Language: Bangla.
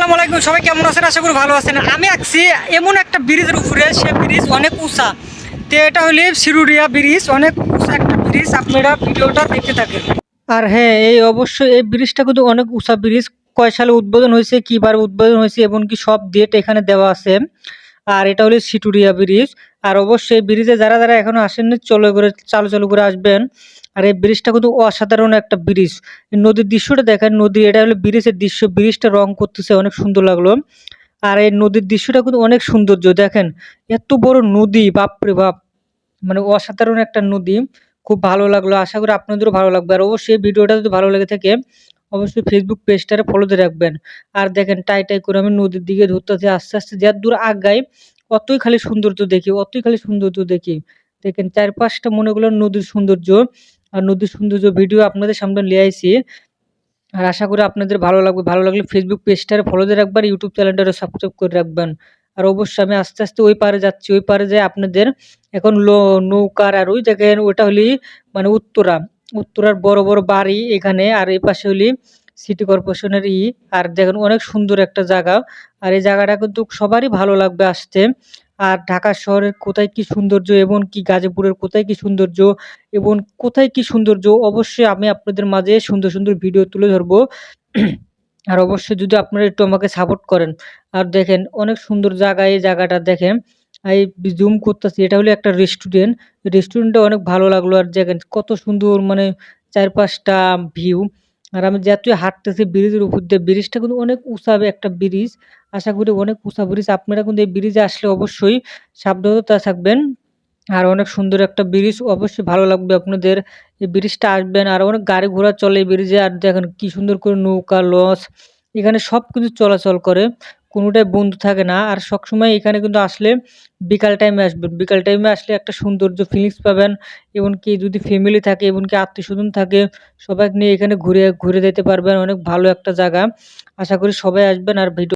আসসালামু আলাইকুম, সবাই কেমন আছেন? আশা করি ভালো আছেন। আমি আসছি এমন একটা ব্রিজের উপরে, সে ব্রিজ অনেক উঁচা। তো এটা হলে সিরুরিয়া ব্রিজ, অনেক উঁচা একটা ব্রিজ। আপনারা ভিডিওটা দেখতে থাকেন। আর হ্যাঁ এই অবশ্যই এই ব্রিজটা কিন্তু অনেক উঁচা ব্রিজ। কয় সালে উদ্বোধন হয়েছে, কীবার উদ্বোধন হয়েছে এবং কি সব ডেট এখানে দেওয়া আছে। আর এটা হলো সিটুরিয়া ব্রিজ। আর অবশ্যই ব্রিজে যারা যারা এখনও আসেননি, চলো করে চালু চালু করে আসবেন। আর এই ব্রিজটা কিন্তু অসাধারণ একটা ব্রিজ। নদীর দৃশ্যটা দেখেন, নদী, এটা হলো ব্রিজের দৃশ্য। ব্রিজটা রং করতেছে, অনেক সুন্দর লাগল। আর এই নদীর দৃশ্যটা কিন্তু অনেক সৌন্দর্য। দেখেন, এত বড় নদী, বাপরে বাপ! মানে অসাধারণ একটা নদী। খুব ভালো লাগল। আশা করি আপনাদেরও ভালো লাগবে। আর অবশ্যই ভিডিওটা যদি ভালো লেগে থাকে অবশ্যই ফেসবুক পেজটারে ফলো দিয়ে রাখবেন। আর দেখেন টাই টাই করে আমি নদীর দিকে ধরতেছি, আস্তে আস্তে যত দূর আগাই, অতই খালি সৌন্দর্য দেখি, অতই খালি সৌন্দর্য দেখি। দেখেন চারপাশটা মনে করলেন নদীর সৌন্দর্য, আর নদীর সৌন্দর্য ভিডিও আপনাদের সামনে নিয়ে আইছি। আর আশা করি আপনাদের ভালো লাগবে, ভালো লাগলে ফেসবুক পেজটারে ফলো দিয়ে রাখবেন ইউটিউব চ্যানেলটারে সাবস্ক্রাইব করে রাখবেন। আর অবশ্যই আমি আস্তে আস্তে ওই পারে যাচ্ছি, ওই পারে যাই আপনাদের এখন নৌকার আর ওই দেখেন ওটা হলি মানে উত্তরা। উত্তরার বড় বড় বাড়ি এখানে, আর এই পাশে হলি সিটি কর্পোরেশনের ই। আর দেখেন অনেক সুন্দর একটা জায়গা। আর এই জায়গাটা কিন্তু সবারই ভালো লাগবে আসতে। আর ঢাকা শহরের কোথায় কি সৌন্দর্য, এবং কি গাজীপুরের কোথায় কি সৌন্দর্য, এবং কোথায় কি সৌন্দর্য, অবশ্যই আমি আপনাদের মাঝে সুন্দর সুন্দর ভিডিও তুলে ধরবো। আর অবশ্যই যদি আপনারা একটু আমাকে সাপোর্ট করেন। আর দেখেন অনেক সুন্দর জায়গা এই জায়গাটা দেখেন। এই জুম করতেছি, এটা হলো একটা রেস্টুরেন্ট রেস্টুরেন্টটা অনেক ভালো লাগল আর দেখেন কত সুন্দর মানে চারপাশটা ভিউ আর আমি যতই হাঁটতেছি ব্রিজের উপর দিয়ে, ব্রিজটা কিন্তু অনেক উঁচা একটা ব্রিজ, আশা করি অনেক উঁচা ব্রিজ, আপনারা কিন্তু এই ব্রিজে আসলে অবশ্যই সাবধানতা থাকবেন, আর অনেক সুন্দর একটা ব্রিজ, অবশ্যই ভালো লাগবে আপনাদের, এই ব্রিজটা আসবেন, আর অনেক গাড়ি ঘোড়া চলে এই ব্রিজে, আর দেখেন কি সুন্দর করে নৌকা, লঞ্চ, এখানে সব কিছু চলাচল করে কোনোটাই বন্ধ থাকে না। আর সবসময় এখানে কিন্তু আসলে বিকাল টাইমে আসবেন। বিকাল টাইমে আসলে একটা সৌন্দর্য ফিলিংস পাবেন। এমনকি যদি ফ্যামিলি থাকে, এমনকি আত্মীয় স্বজন থাকে সবাই নিয়ে এখানে ঘুরে ঘুরে যেতে পারবেন। অনেক ভালো একটা জায়গা। আশা করি সবাই আসবেন আর ভিডিও